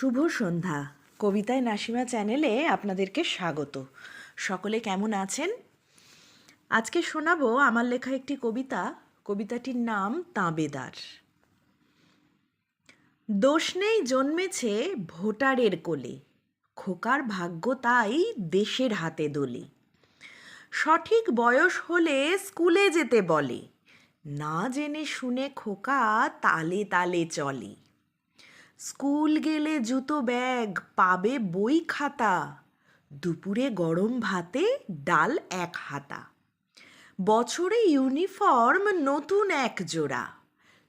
শুভ সন্ধ্যা। কবিতায় নাসিমা চ্যানেলে আপনাদেরকে স্বাগত। সকলে কেমন আছেন? আজকে শোনাবো আমার লেখা একটি কবিতা। কবিতাটির নাম তাঁবেদার। দোষ নেই জন্মেছে ভোটারের কোলে। খোকার ভাগ্য তাই দেশের হাতে দোলে। সঠিক বয়স হলে স্কুলে যেতে বলে। না জেনে শুনে খোকা তালে তালে চলে। স্কুল গেলে জুতো ব্যাগ, পাবে বই খাতা। দুপুরে গরম ভাতে ডাল এক হাতা। বছরে ইউনিফর্ম নতুন এক জোড়া।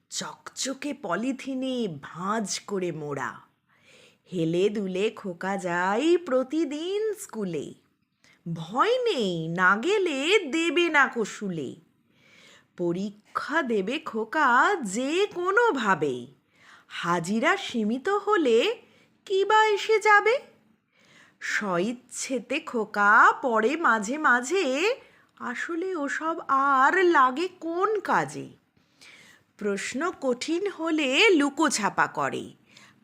চকচকে পলিথিনে ভাঁজ করে মোড়া। হেলে দুলে খোকা যায় প্রতিদিন স্কুলে। ভয় নেই, না গেলে দেবে না কসুলে। পরীক্ষা দেবে খোকা যে কোনোভাবে হাজিরা সীমিত হলে কি বা এসে যাবে? স্বইচ্ছেতে খোকা পড়ে মাঝে মাঝে, আসলে ওসব আর লাগে কোন কাজে? প্রশ্ন কঠিন হলে লুকোছাপা করে,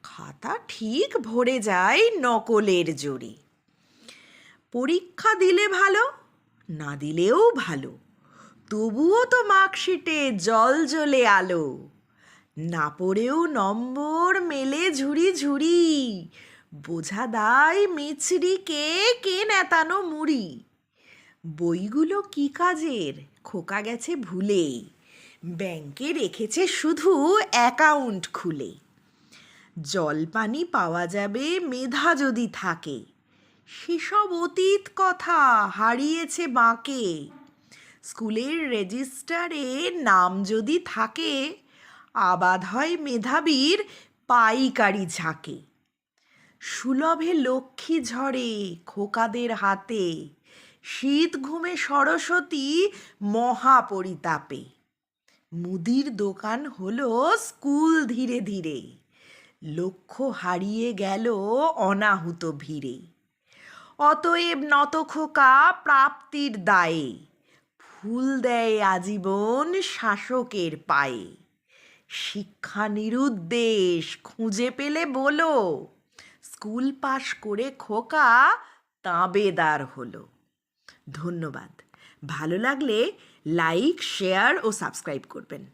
খাতা ঠিক ভরে যায় নকলের জোরে। পরীক্ষা দিলে ভালো, না দিলেও ভালো, তবুও তো মার্কশিটে জল জ্বলে আলো। না পড়েও নম্বর মেলে ঝুড়ি ঝুড়ি। বোঝা দায় মিছরি কে কে নেতানো মুড়ি। বইগুলো কি কাজের? খোকা গেছে ভুলে। ব্যাংকে রেখেছে শুধু অ্যাকাউন্ট খুলে। জল পানি পাওয়া যাবে মেধা যদি থাকে। সেসব অতীত কথা হারিয়েছে বাঁকে। স্কুলের রেজিস্টারে নাম যদি থাকে আবাদ হয় মেধাবীর পাইকারি ঝাঁকে। সুলভে লক্ষ্মী ঝরে খোকাদের হাতে, শীত ঘুমে সরস্বতী মহাপরিতাপে। মুদির দোকান হলো স্কুল ধীরে ধীরে, লক্ষ্য হারিয়ে গেল অনাহুত ভিড়ে। অতএব নত খোকা প্রাপ্তির দায়ে, ফুল দেয় আজীবন শাসকের পায়ে। শিক্ষা নিরুদ্দেশ, খুঁজে পেলে বলো। স্কুল পাশ করে খোকা তাঁবেদার হলো। ধন্যবাদ। ভালো লাগলে লাইক, শেয়ার ও সাবস্ক্রাইব করবেন।